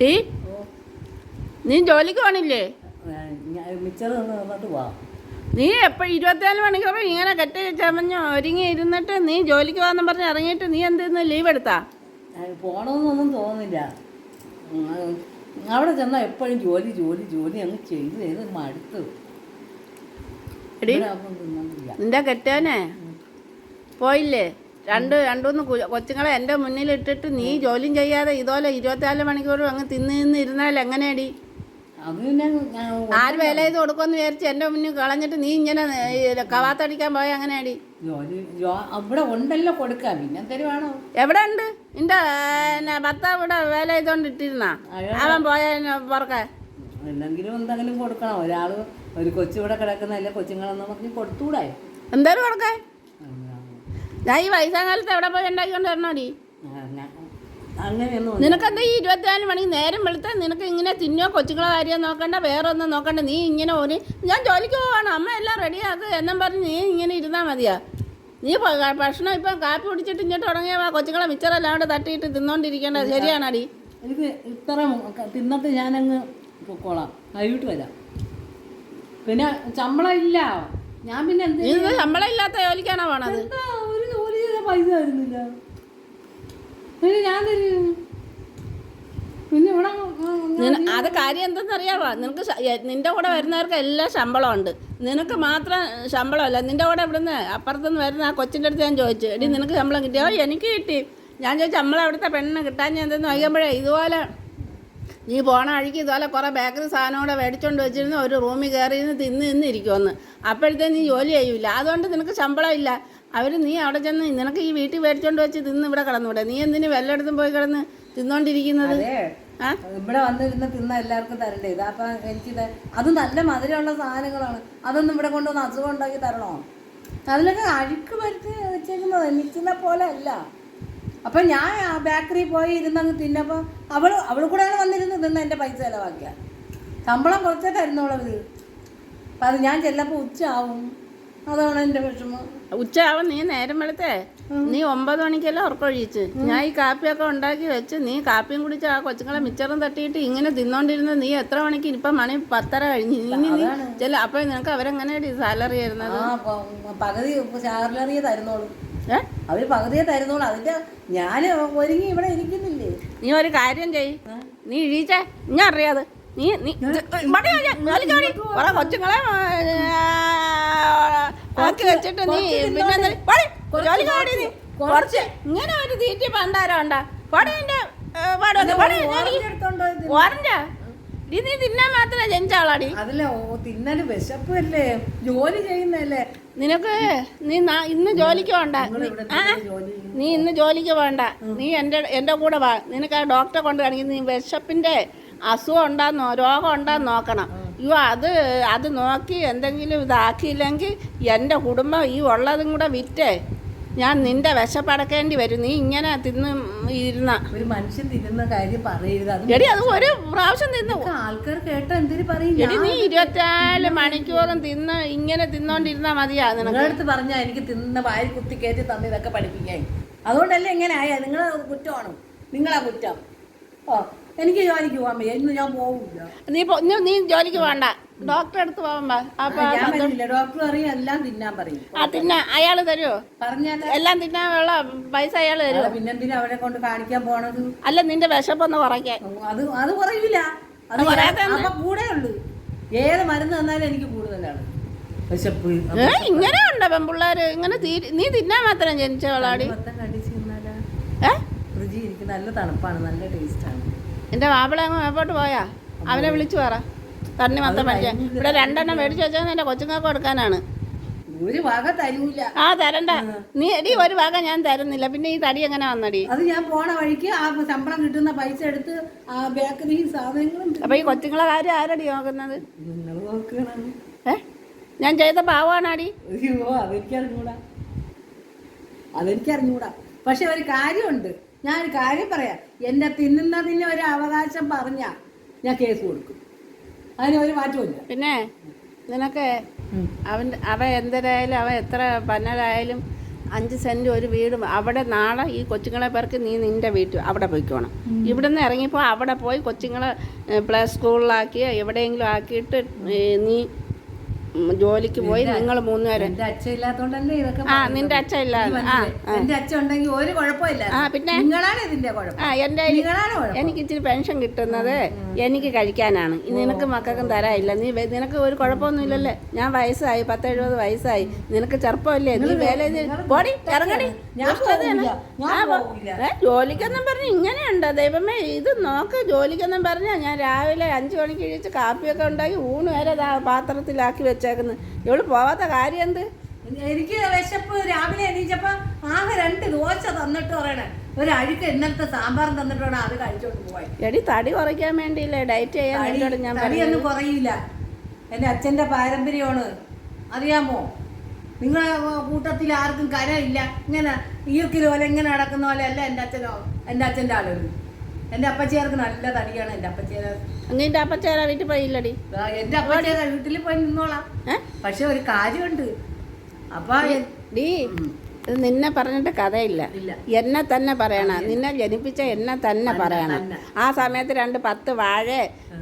Tea നീ ജോലിക്ക് പോണില്ലേ? നീ എപ്പോൾ ഇരുപത്തിനാല് മണിക്കൂർ ഇങ്ങനെ കെട്ടി ചമഞ്ഞ് ഒരുങ്ങി ഇരുന്നിട്ട് നീ ജോലിക്ക് പോകാന്ന് പറഞ്ഞ് ഇറങ്ങിയിട്ട് നീ എന്തിന്ന് ലീവ് എടുത്താ? പോണമെന്നൊന്നും തോന്നില്ല അവിടെ ചെന്നാൽ എപ്പോഴും ജോലി ജോലി ജോലി അങ്ങ് ചെയ്ത് ചെയ്ത് മടുത്തു നിന്റെ കെട്ടവനെ പോയില്ലേ? രണ്ട് രണ്ടുമൂന്ന് കൊച്ചുങ്ങളെ എന്റെ മുന്നിൽ ഇട്ടിട്ട് നീ ജോലിയും ചെയ്യാതെ ഇതുപോലെ ഇരുപത്തിനാല് മണിക്കൂർ അങ്ങ് തിന്ന് നിന്ന് ഇരുന്നാൽ എങ്ങനെയാടി? ആര് വില ചെയ്ത് കൊടുക്കുമെന്ന് വിചാരിച്ച് എന്റെ മുന്നിൽ കളഞ്ഞിട്ട് നീ ഇങ്ങനെ കവാത്തടിക്കാൻ പോയ ജോ- അവിടെ ഉണ്ടല്ലോ കൊടുക്കാൻ പിന്നെ തരുവാണോ? എവിടെ ഉണ്ട്? നിന്റെ ഭർത്താവ് ഇവിടെ വേല ചെയ്തോണ്ട് ഇട്ടിരുന്നാ അവൻ പോയ പുറക്കെ എന്തെങ്കിലും എന്തെങ്കിലും കൊടുക്കണം. ഒരാൾ ഒരു കൊച്ചിവിടെ കിടക്കുന്നതല്ലേ കൊച്ചുങ്ങളെന്ന് പറഞ്ഞ് കൊടുത്തൂടായി എന്തായാലും കൊടുക്കേ? ഞാൻ ഈ വയസ്സാകാലത്ത് എവിടെ പോയി ഉണ്ടാക്കിക്കൊണ്ട് വരണോടി? നിനക്കെന്താ ഈ ഇരുപത്തിനാല് മണിക്ക് നേരം വെളുത്താൽ നിനക്ക് ഇങ്ങനെ തിന്നോ കൊച്ചുങ്ങളെ കാര്യം നോക്കണ്ട വേറെ ഒന്നും നോക്കണ്ട നീ ഇങ്ങനെ ഒരു ഞാൻ ജോലിക്ക് പോവാണ് അമ്മ എല്ലാം റെഡിയാക്ക് എന്നും പറഞ്ഞ് നീ ഇങ്ങനെ ഇരുന്നാൽ മതിയാ. നീ ഭക്ഷണം ഇപ്പം കാപ്പി കുടിച്ചിട്ട് ഇങ്ങോട്ട് തുടങ്ങിയ കൊച്ചുങ്ങളെ മിച്ചറെല്ലാം കൂടെ തട്ടിയിട്ട് തിന്നോണ്ടിരിക്കേണ്ടത് ശരിയാണടി. എനിക്ക് ഇത്ര തിന്നിട്ട് ഞാനങ്ങ് പൊക്കോളാം. കഴിവിട്ട് വരാം. പിന്നെ ശമ്പളം ഇല്ല. ഞാൻ പിന്നെ ശമ്പളം ഇല്ലാത്ത ജോലിക്കാണോ പോണത് എന്താ ഒരു ജോലി ചെയ്ത പൈസ തരുന്നില്ല ഞാൻ തരും പിന്നെ ഇവിടെ അത് കാര്യം എന്തെന്നറിയാവോ? നിനക്ക് നിന്റെ കൂടെ വരുന്നവർക്ക് എല്ലാം ശമ്പളമുണ്ട് നിനക്ക് മാത്രം ശമ്പളമല്ല നിന്റെ കൂടെ ഇവിടുന്ന് അപ്പുറത്തുനിന്ന് വരുന്ന ആ കൊച്ചിന്റെ അടുത്ത് ഞാൻ ചോദിച്ചു എടി നിനക്ക് ശമ്പളം കിട്ടിയോ? എനിക്ക് കിട്ടി. ഞാൻ ചോദിച്ചു നമ്മളെ അവിടുത്തെ പെണ്ണ് കിട്ടാൻ ഞാൻ എന്തെന്ന് വൈകുമ്പോഴേ? ഇതുപോലെ നീ പോണ വഴിക്ക് ഇതുപോലെ കുറേ ബേക്കറി സാധനം കൂടെ മേടിച്ചുകൊണ്ട് വെച്ചിരുന്ന് ഒരു റൂമിൽ കയറി ഇരുന്ന് തിന്ന് നിന്നിരിക്കുമെന്ന് ഇരിക്കുമെന്ന് അപ്പോഴത്തെ നീ ജോലി ചെയ്യൂല. അതുകൊണ്ട് നിനക്ക് ശമ്പളം ഇല്ല അവർ നീ അവിടെ ചെന്ന് നിനക്ക് ഈ വീട്ടിൽ മേടിച്ചോണ്ട് വെച്ച് തിന്ന് ഇവിടെ കിടന്നൂടെ നീ എന്തിന് വല്ലയിടത്തും പോയി കിടന്ന് തിന്നോണ്ടിരിക്കുന്നത്? ഇവിടെ വന്നിരുന്ന് തിന്ന എല്ലാവർക്കും തരണ്ടേ? ഇതാപ്പ എനിക്ക് ഇത് അത് നല്ല മധുരമുള്ള സാധനങ്ങളാണ്. അതൊന്നും ഇവിടെ കൊണ്ടുവന്ന് അസുഖം ഉണ്ടാക്കി തരണോ? അതിലൊക്കെ അഴുക്ക് വരുത്തി വെച്ചേക്കുന്നത് നിൽക്കുന്ന പോലെ അല്ല. അപ്പം ഞാൻ ആ ബേക്കറി പോയി ഇരുന്നങ്ങ് തിന്നപ്പോൾ അവൾ അവൾ കൂടെയാണ് വന്നിരുന്ന് തിന്ന എന്റെ പൈസ ചിലവാക്കിയ. ശമ്പളം കുറച്ചേ അപ്പം അത് ഞാൻ ചെല്ലപ്പോൾ ഉച്ച ആവും അതാണ് എന്റെ വിഷമം. ഉച്ചയാവും നീ നേരം വെളുത്തേ. നീ ഒമ്പത് മണിക്കല്ലേ ഉറക്കൊഴിച്ച്. ഞാൻ ഈ കാപ്പിയൊക്കെ ഉണ്ടാക്കി വെച്ച് നീ കാപ്പിയും കുടിച്ച് ആ കൊച്ചുങ്ങളെ മിച്ചറും തട്ടിയിട്ട് ഇങ്ങനെ തിന്നോണ്ടിരുന്ന നീ എത്ര മണിക്ക് ഇപ്പം മണി പത്തര കഴിഞ്ഞ്. ഇനി നീ ചെല്ല. അപ്പം നിനക്ക് അവരെങ്ങനെയാണ് സാലറി തരുന്നത്? ആ പ- പകുതി സാലറിയെ തരുന്നോളൂ. അവർ പകുതിയെ തരുന്നോളൂ. അതിന്റെ ഞാൻ ഒരുങ്ങി ഇവിടെ ഇരിക്കുന്നില്ലേ? നീ ഒരു കാര്യം ചെയ് നീ ഇഴീച്ചേ. ഞാൻ അറിയാതെ നീ നീ കൊച്ചുങ്ങളെ ആക്കി വെച്ചിട്ട് നീ പിന്നെ എന്താ- പോടി, ജോലിക്ക് പോടി നീ. കുറച്ച് ഇങ്ങനെ ഒരു തീറ്റ പണ്ടാരം ഉണ്ടാ. പടി നിന്റെ പാടൊക്കെ പടി നീ തിന്നാൻ മാത്രമേ ജനിച്ച ആളാടി. അതല്ല തിന്നൽ വിശപ്പല്ലേ? ജോലി ചെയ്യുന്നല്ലേ നിനക്ക് നീ ഇന്ന് ജോലിക്ക് വേണ്ട. നീ ഇന്ന് ജോലിക്ക് വേണ്ട നീ എന്റെ എന്റെ കൂടെ വാ. നിനക്ക് ആ ഡോക്ടറെ കൊണ്ട് കാണിക്കും നീ വിശപ്പിന്റെ അസുഖം ഉണ്ടാന്നോ രോഗം ഉണ്ടാന്ന് നോക്കണം. അയ്യോ അത് അത് നോക്കി എന്തെങ്കിലും ഇതാക്കിയില്ലെങ്കിൽ എന്റെ കുടുംബം ഈ ഉള്ളതും കൂടെ വിറ്റേ. ഞാൻ നിന്റെ വിശപ്പടക്കേണ്ടി വരും. നീ ഇങ്ങനെ തിന്ന് ഇരുന്ന. ഒരു മനുഷ്യൻ തിന്നുന്ന കാര്യം പറയരുത്. എടി അത് ഒരു പ്രാവശ്യം തിന്നു. ആൾക്കാർ കേട്ട എന്തിനു പറയും? എടി നീ ഇരുപത്തിനാല് മണിക്കൂറും തിന്ന് ഇങ്ങനെ തിന്നോണ്ടിരുന്നാ മതിയാ നിനക്ക്. നിങ്ങളുടെ അടുത്ത് പറഞ്ഞാൽ എനിക്ക് തിന്ന വായിൽ കുത്തി കയറ്റി തന്ന് ഇതൊക്കെ പഠിപ്പിക്കാൻ. അതുകൊണ്ടല്ലേ ഇങ്ങനെ ആയ? നിങ്ങളെ കുറ്റമാണ്? നിങ്ങളാ കുറ്റം. ഓ. എനിക്ക് ജോലിക്ക് പോകാൻ വയ്യ. ഇന്ന് ഞാൻ പോവില്ല. നീ പോ- നീ- നീ ജോലിക്ക് പോകണ്ട ഡോക്ടറെ അടുത്ത് പോകാൻ അപ്പൊ ഞാൻ വരില്ല. ഡോക്ടർ അറിയാം എല്ലാം തിന്നാൻ പറയും. ആ തിന്ന. അയാൾ തരുമോ പറഞ്ഞാൽ എല്ലാം തിന്നാനുള്ള പൈസ അയാൾ തരുമോ പിന്നെന്തിനാ അവരെ കൊണ്ട് കാണിക്കാൻ പോണത്? അല്ല നിന്റെ വിശപ്പൊന്ന് കുറയ്ക്കാൻ. അത് അത് കുറയില്ല അത് പറയാതെ അപ്പൊ കൂടെ ഉള്ളു. ഏത് മരുന്ന് തന്നാലും എനിക്ക് കൂടുതലാണ്. വിശപ്പ്. ഏ ഇങ്ങനെ ഉണ്ടോ പെൺപിള്ളേര്? ഇങ്ങനെ തീ- നീ തിന്നാൻ മാത്രം ജനിച്ചവളാടി. മൊത്തം കടിച്ച് തിന്നാലാ? ഏ? ഫ്രിഡ്ജിൽ ഇരിക്കും നല്ല തണുപ്പാണ് നല്ല ടേസ്റ്റാണ് എന്റെ മാപ്പിള അങ്ങ് മേപ്പോട്ട് പോയാ. അവനെ വിളിച്ചു പറ. തണ്ണി മൊത്തം പഠിക്കാൻ. ഇവിടെ രണ്ടെണ്ണം മേടിച്ചു വെച്ചാൽ എന്റെ കൊച്ചുങ്ങൾക്ക് കൊടുക്കാനാണ്. ഒരു വക തരൂല. ആ തരണ്ട. നീ എടി ഒരു വക ഞാൻ തരുന്നില്ല. പിന്നെ ഈ തടി എങ്ങനെ വന്നടി? അത് ഞാൻ പോണ വഴിക്ക് ആ ശമ്പളം കിട്ടുന്ന പൈസ എടുത്ത് ആ ബേക്കറിയും സാധനങ്ങളും അപ്പൊ ഈ കൊച്ചുങ്ങളെ കാര്യം ആരടി നോക്കുന്നത്? നിങ്ങൾ നോക്കണം. ഏ? ഞാൻ ചെയ്ത പാവാണാടി. അയ്യോ അതെനിക്കറിഞ്ഞൂടാ. അതെനിക്കറിഞ്ഞൂടാ. പക്ഷെ ഒരു കാര്യമുണ്ട്. ഞാൻ ഒരു കാര്യം പറയാം. എന്നെ തിന്നുന്നതിന് ഒരു അവകാശം പറഞ്ഞ ഞാൻ കേസ് കൊടുക്കും. അതിന് ഒരു മാറ്റമില്ല പിന്നെ നിനക്ക് അവൻ അവ എന്തരായാലും അവ എത്ര പന്നലായാലും അഞ്ച് സെന്റ് ഒരു വീട് അവിടെ നാളെ ഈ കൊച്ചുങ്ങളെ പേർക്ക് നീ നിന്റെ വീട്ടിൽ അവിടെ പോയിക്കോണം. ഇവിടുന്ന് ഇറങ്ങിപ്പോ അവിടെ പോയി കൊച്ചുങ്ങളെ പ്ലേ സ്കൂളിലാക്കി എവിടെയെങ്കിലും ആക്കിയിട്ട് നീ ജോലിക്ക് പോയി നിങ്ങൾ മൂന്നുപേരും ആ നിന്റെ അച്ഛൻ ഇല്ല എനിക്ക് ആ പിന്നെ? ആ എന്റെ എനിക്ക് ഇച്ചിരി പെൻഷൻ കിട്ടുന്നത് എനിക്ക് കഴിക്കാനാണ്. നിനക്ക് മക്കൾക്കും തരാനില്ല. നീ നിനക്ക് ഒരു കുഴപ്പമൊന്നും ഇല്ലല്ലേ ഞാൻ വയസ്സായി പത്ത് എഴുപത് വയസ്സായി. നിനക്ക് ചെറുപ്പമില്ലേ? നീ വേല പോടി ഇറങ്ങടി. ജോലിക്കെന്നും പറഞ്ഞ് ഇങ്ങനെയുണ്ട്. ദൈവമേ ഇത് നോക്ക്. ജോലിക്കെന്നും പറഞ്ഞാ ഞാൻ രാവിലെ അഞ്ചു മണിക്ക് കഴിച്ച് കാപ്പിയൊക്കെ ഉണ്ടാക്കി ഊണ് വരെ പാത്രത്തിലാക്കി പാത്രത്തിലാക്കി വെച്ചേക്കുന്നു ഇവൾ പോവാത്ത കാര്യം എന്ത്? എനിക്ക് വിശപ്പ് രാവിലെ എണീച്ചപ്പോ ആകെ രണ്ട് ദോശ തന്നിട്ട് പറയണേ. ഒരു അഴുക്ക് ഇന്നലത്തെ സാമ്പാർ തന്നിട്ട് വേണം അത് കഴിച്ചോണ്ട് പോയി എടി തടി കുറയ്ക്കാൻ വേണ്ടിയില്ലേ? ഡയറ്റ് ചെയ്യാൻ വേണ്ടി ഞാൻ തടിയൊന്നും കുറയില്ല. എന്റെ അച്ഛന്റെ പാരമ്പര്യമാണ്. അറിയാമോ? നിങ്ങളെ കൂട്ടത്തിൽ ആർക്കും കരയില്ല. ഇങ്ങനെ ഈ പോലെ ഇങ്ങനെ നടക്കുന്ന പോലെ അല്ല എന്റെ അച്ഛനോ എന്റെ അച്ഛന്റെ ആളുകൾ. എന്റെ അപ്പച്ചേർക്ക് നല്ല തടിയാണ് എന്റെ അപ്പച്ചേര നിന്റെ അപ്പച്ചേരാ വീട്ടിൽ പോയില്ലടി. എന്റെ അപ്പച്ചേര വീട്ടിൽ പോയി നിന്നോളാം. പക്ഷെ ഒരു കാര്യമുണ്ട്. അപ്പൊ ഡീ നിന്നെ പറഞ്ഞിട്ട് കഥയില്ല. എന്നെ തന്നെ പറയണം. നിന്നെ ജനിപ്പിച്ച എന്നെ തന്നെ പറയണം. ആ സമയത്ത് രണ്ട് പത്ത് വാഴ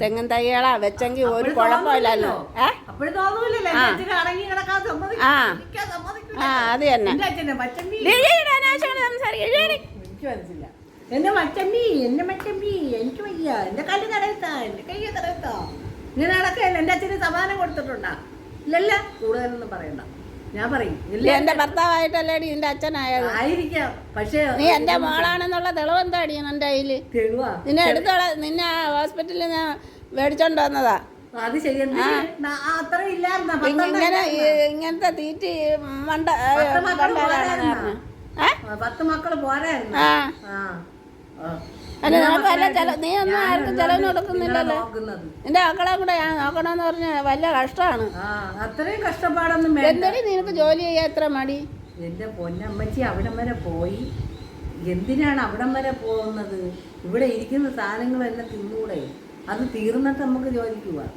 തെങ്ങും തൈകളാ വെച്ചെങ്കിൽ ഒരു കുഴപ്പമില്ലല്ലോ. ആ. ആ. അത് തന്നെ. എന്റെ എന്റെ മച്ചമ്മി എന്റെ മച്ചമ്മി എനിക്ക് വയ്യ. എന്റെ കല്ല് തടയത്താ എന്റെ കയ്യെ തടയത്താ ഇങ്ങനെ നടക്കല്ല എന്റെ അച്ഛന് സമാനം കൊടുത്തിട്ടുണ്ടാ. ഇല്ലല്ല കൂടുതലൊന്നും പറയണ്ട. ഞാൻ പറയും ഇല്ല എന്റെ ഭർത്താവായിട്ടല്ലേ നിന്റെ അച്ഛനായത്? ആയിരിക്കാം പക്ഷേ നീ എന്റെ മോളാണെന്നുള്ള തെളിവ് എന്താടി എന്റെ കയ്യിൽ? തെളിവാ. നിന്നെ എടുത്തോള നിന്നെ ആ ഹോസ്പിറ്റലിൽ ഞാൻ മേടിച്ചോണ്ട് വന്നതാ. അത് ഇങ്ങനെ ഇങ്ങനത്തെ തീറ്റി മണ്ട പത്ത് മക്കൾ പോരായിരുന്നോ? പത്ത് മക്കൾ പോരായിരുന്നു? ആ. അല്ല നിനക്ക് വല്ല ചില നീ ഒന്നും ആർക്കും ചെലവിന് കൊടുക്കുന്നില്ലല്ലോ. നിന്റെ മക്കളെ കൂടെ ഞാൻ നോക്കണമെന്ന് പറഞ്ഞ വലിയ കഷ്ടമാണ്. അത്രയും കഷ്ടപ്പാടൊന്നും എന്തെടി നിനക്ക് ജോലി ചെയ്യാൻ എത്ര മടി? എന്റെ പൊന്നമ്മച്ചി അവിടം വരെ പോയി. എന്തിനാണ് അവിടം വരെ പോകുന്നത്? ഇവിടെ ഇരിക്കുന്ന സാധനങ്ങളെല്ലാം തിന്നൂടെ. അത് തീർന്നിട്ട് നമുക്ക് ജോലിക്ക് പോവാം.